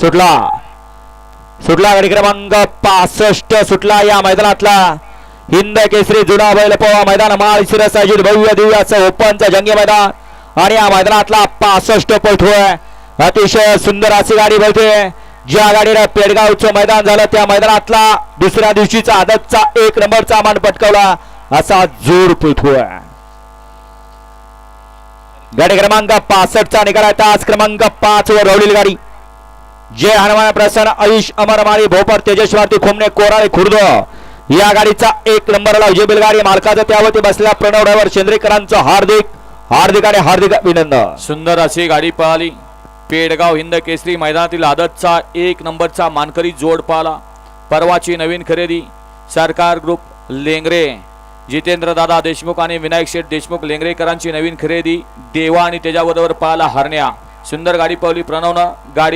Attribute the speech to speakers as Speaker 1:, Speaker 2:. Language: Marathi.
Speaker 1: सुटला. सुटला गाडी क्रमांक पासष्ट. सुटला या मैदानातला. हिंद केसरी जुना बैल पोहा मैदान. माळशिरस अजित भव्य दिव्याचं ओपनचं जंगी मैदान. आणि या मैदानातला पासष्ट पळतोय अतिशय सुंदर अशी गाडी भरते ज्या गाडीला पेडगावचं मैदान झालं त्या मैदानातला दुसऱ्या दिवशीचा आदतचा एक नंबरचा मान पटकवला. असा जोर पळतोय गाडी क्रमांक पासष्टचा निकाल आहे. तास क्रमांक पाच वर रवलेली गाडी. जय हनुमान प्रसन्न आयुष अमरमाळी भोपर तेजस्वाती खोमणे कोराळे खुर्द. या गाडीचा एक नंबरला विजय बैलगाडी मालकाचा त्यावरती बसलेल्या प्रणव ड्रायव्हर हार्दिक हार्दिक आणि हार्दिक अभिनंदन.
Speaker 2: सुंदर अशी गाडी पळाली पेडगाव हिंद केसरी मैदानातील आदतचा एक नंबरचा मानकरी जोड पाला परवाची नवीन खरेदी सरकार ग्रुप लेंगरे. जितेंद्र दादा देशमुख आणि विनायक शेठ देशमुख लेंगरेकरांची नवीन खरेदी देवा आणि त्याच्याबरोबर पाला हरण्या. सुंदर गाडी पावली प्रणवनं. गाडी